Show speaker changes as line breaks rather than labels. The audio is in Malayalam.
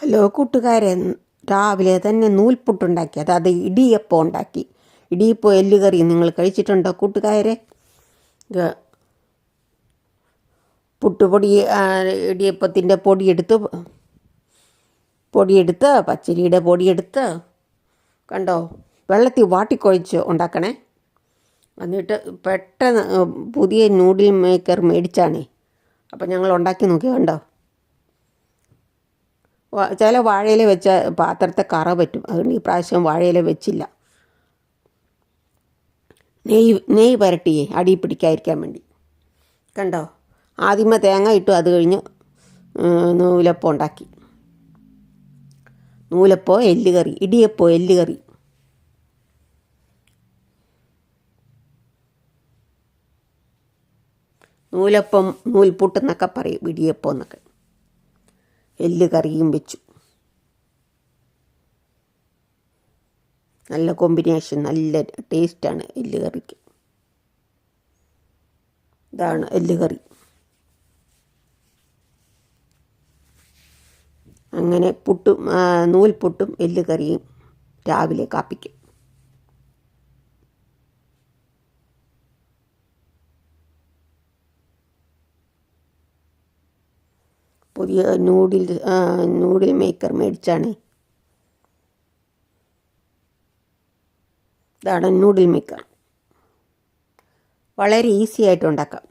ഹലോ കൂട്ടുകാരെ രാവിലെ തന്നെ നൂൽപുട്ടുണ്ടാക്കി അതായത് ഇടിയപ്പം ഉണ്ടാക്കി. ഇടിയപ്പം എല്ലുകറി നിങ്ങൾ കഴിച്ചിട്ടുണ്ടോ കൂട്ടുകാരെ? പുട്ടുപൊടി ഇടിയപ്പത്തിന്റെ പൊടിയെടുത്ത് പൊടിയെടുത്ത് പച്ചരിയുടെ പൊടിയെടുത്ത് കണ്ടോ വെള്ളത്തിൽ വാട്ടിക്കൊഴിച്ച് ഉണ്ടാക്കണേ. എന്നിട്ട് പെട്ടെന്ന് പുതിയ നൂഡിൽ മേക്കർ മേടിച്ചാണേ. അപ്പം ഞങ്ങൾ ഉണ്ടാക്കി നോക്കി കണ്ടോ? ചില വാഴയില വെച്ച പാത്രത്തെ കറ പറ്റും. അതുകൊണ്ട് ഈ പ്രാവശ്യം വാഴയില വെച്ചില്ല. നെയ്യ് നെയ്യ് പുരട്ടിയേ അടി പിടിക്കാതിരിക്കാൻ വേണ്ടി. കണ്ടോ? ആദ്യമേ തേങ്ങ ഇട്ടു അത് കഴിഞ്ഞ് നൂലപ്പം ഉണ്ടാക്കി. നൂലപ്പോ എല്ലുകറി ഇടിയപ്പോ എല്ലുകറി. നൂലപ്പം നൂൽപൂട്ടെന്നൊക്കെ പറയും ഇടിയപ്പം എന്നൊക്കെ. എല്ല് കറിയും വെച്ചു. നല്ല കോമ്പിനേഷൻ നല്ല ടേസ്റ്റാണ് എല്ല് കറിക്ക്. ഇതാണ് എല്ല് കറി. അങ്ങനെ പുട്ടും നൂൽപുട്ടും എല്ല് കറിയും രാവിലെ കാപ്പിക്ക്. പുതിയ നൂഡിൽ നൂഡിൽ മേക്കർ മേടിച്ചാണ്. ഇതാണ് നൂഡിൽ മേക്കർ വളരെ ഈസി ആയിട്ട് ഉണ്ടാക്കാം.